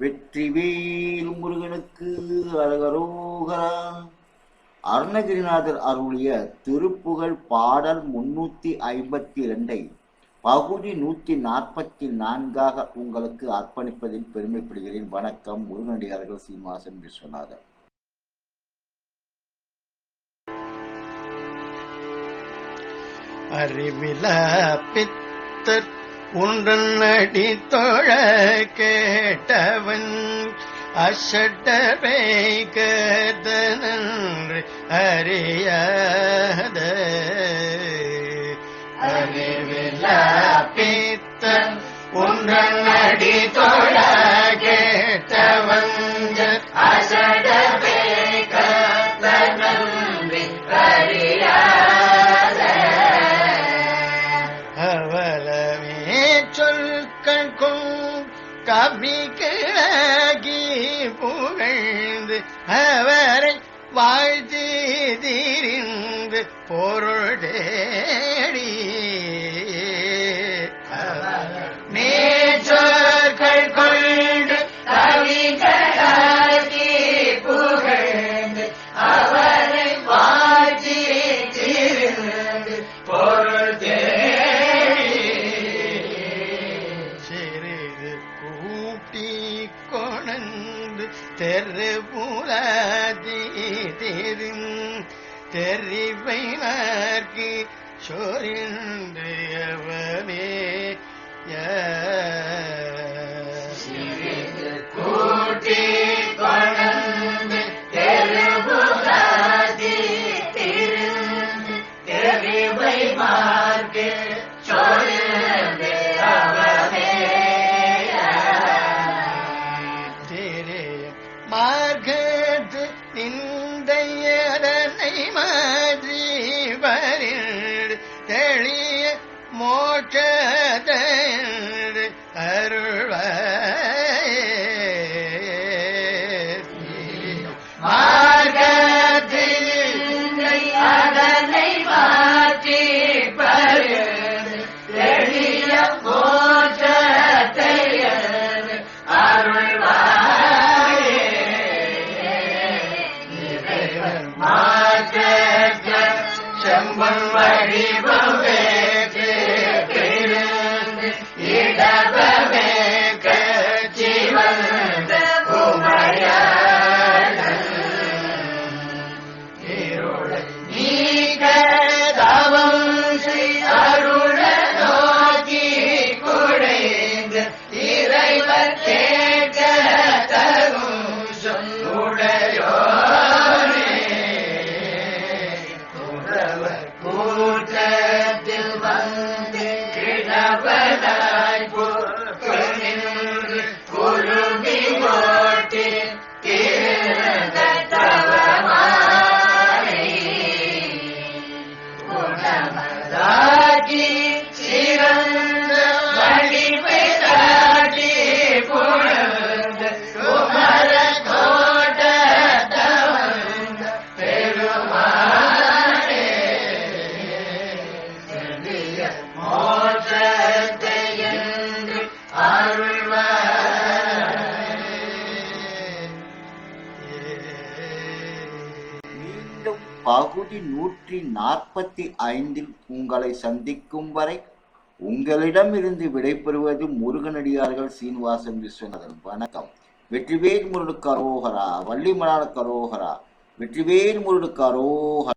வெற்றிவேல் முருகனுக்கு அழகரோகரா. அருணகிரிநாதர் அருளிய திருப்புகழ் பாடல் முன்னூத்தி ஐம்பத்தி இரண்டை பகுதி நூத்தி நாற்பத்தி நான்காக உங்களுக்கு அர்ப்பணிப்பதில் பெருமைப்படுகிறேன். வணக்கம் முருகனடியார்கள் சீனிவாசன் விஸ்வநாதன் அறிவில பித்தர் உன்றன் அடித்தொழ கேட்டவன் அசட்டரை கதனன்று அறியாத கவி கிழகி புகழ்ந்து அவரை வாழ்த்தி தீரிந்து பொருள் புலதி தெரின் தெரிவை சொரின்றிய நிந்தையதனை மாதிரி வரில் தெளிய மோட்சத்தை शम्भीतं பகுதி நூற்றி நாற்பத்தி ஐந்தில் உங்களை சந்திக்கும் வரை உங்களிடமிருந்து விடைபெறுவது முருகனடியார்கள் சீனிவாசன் விஸ்வநாதன். வணக்கம். வெற்றிவேல் முருடு கரோகரா வள்ளிமலான கரோகரா வெற்றிவேல் முருடு கரோகரா.